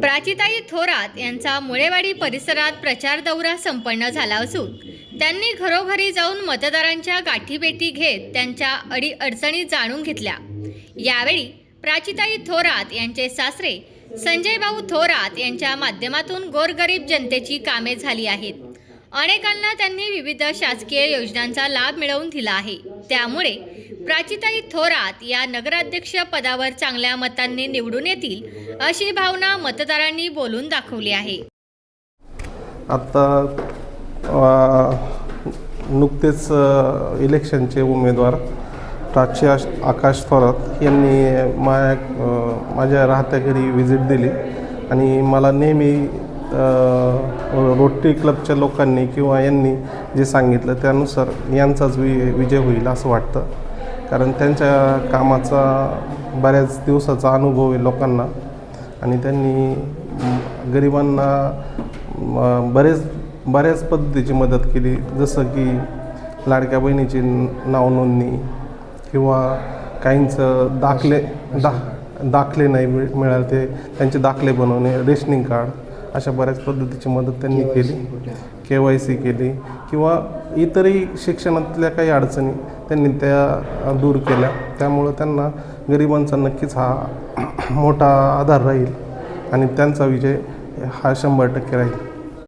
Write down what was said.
प्राचिताई थोरात यांचा मुळेवाडी परिसरात प्रचार दौरा संपन्न झाला असून त्यांनी घरोघरी जाऊन मतदारांच्या गाठीभेटी घेत त्यांच्या अडी अडचणी जाणून घेतल्या. यावेळी प्राचिताई थोरात यांचे सासरे संजय भाऊ थोरात यांच्या माध्यमातून गोरगरीब जनतेची कामे झाली आहेत. अनेकांना त्यांनी विविध शासकीय योजनांचा लाभ मिळवून दिला आहे. त्यामुळे प्राचीताई थोरात या नगराध्यक्ष पदावर चांगल्या मतांनी निवडून येतील अशी भावना मतदारांनी बोलून दाखवली आहे. आता नुकतेच इलेक्शनचे उमेदवार प्राची आकाश थोरात यांनी माझ्या माझ्या राहत्या घरी व्हिजिट दिली. आणि मला नेहमी रोटरी क्लबच्या लोकांनी किंवा यांनी जे सांगितलं त्यानुसार यांचाच वि विजय होईल असं वाटतं. कारण त्यांच्या कामाचा बऱ्याच दिवसाचा अनुभव आहे लोकांना. आणि त्यांनी गरिबांना बरेच बऱ्याच पद्धतीची मदत केली. जसं की लाडक्या बहिणीची नावनोंदणी नाव नोंदणी किंवा काहींचं दाखले दा दाखले नाही मिळ मिळाले ते त्यांचे दाखले बनवणे रेशनिंग कार्ड. अशा बऱ्याच पद्धतीची मदत त्यांनी केली. के वाय सी केली किंवा इतरही शिक्षणातल्या काही अडचणी त्यांनी त्या दूर केल्या. त्यामुळं त्यांना गरिबांचा नक्कीच हा मोठा आधार राहील आणि त्यांचा विजय हा शंभर टक्के राहील.